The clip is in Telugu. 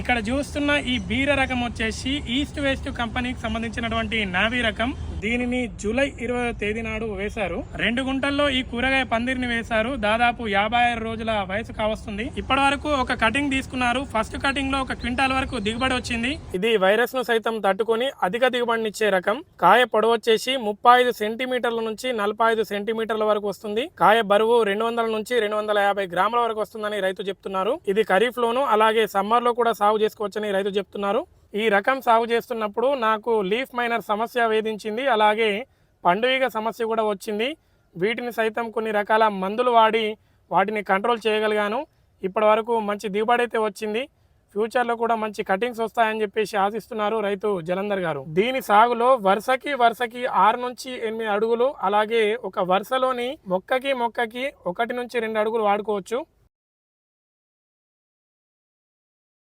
ఇక్కడ చూస్తున్న ఈ బీర రకం వచ్చేసి ఈస్ట్ వెస్ట్ కంపెనీకి సంబంధించినటువంటి నావీ రకం. దీనిని జూలై ఇరవై తేదీ నాడు వేశారు. రెండు గుంటల్లో ఈ కూరగాయ పందిరిని వేశారు. దాదాపు యాభై ఆరు రోజుల వయసు కావస్తుంది. ఇప్పటి వరకు ఒక కటింగ్ తీసుకున్నారు. ఫస్ట్ కటింగ్లో ఒక క్వింటాల్ వరకు దిగుబడి వచ్చింది. ఇది వైరస్ను సైతం తట్టుకొని అధిక దిగుబడినిచ్చే రకం. కాయ పొడవు వచ్చేసి ముప్పై ఐదు సెంటీమీటర్ల నుంచి నలభై ఐదు సెంటీమీటర్ల వరకు వస్తుంది. కాయ బరువు రెండు వందల నుంచి రెండు వందల యాభై గ్రాముల వరకు వస్తుందని రైతు చెప్తున్నారు. ఇది ఖరీఫ్ లోను అలాగే సమ్మర్లో కూడా సాగు చేసుకోవచ్చని రైతు చెప్తున్నారు. ఈ రకం సాగు చేస్తున్నప్పుడు నాకు లీఫ్ మైనర్ సమస్య వేధించింది. అలాగే పండుగ సమస్య కూడా వచ్చింది. వీటిని సైతం కొన్ని రకాల మందులు వాడి వాటిని కంట్రోల్ చేయగలిగాను. ఇప్పటి వరకు మంచి దిగుబడి అయితే వచ్చింది. ఫ్యూచర్లో కూడా మంచి కటింగ్స్ వస్తాయని చెప్పేసి ఆశిస్తున్నారు రైతు జలంధర్ గారు. దీని సాగులో వరుసకి వరుసకి ఆరు నుంచి ఎనిమిది అడుగులు అలాగే ఒక వరుసలోని మొక్కకి మొక్కకి ఒకటి నుంచి రెండు అడుగులు వాడుకోవచ్చు.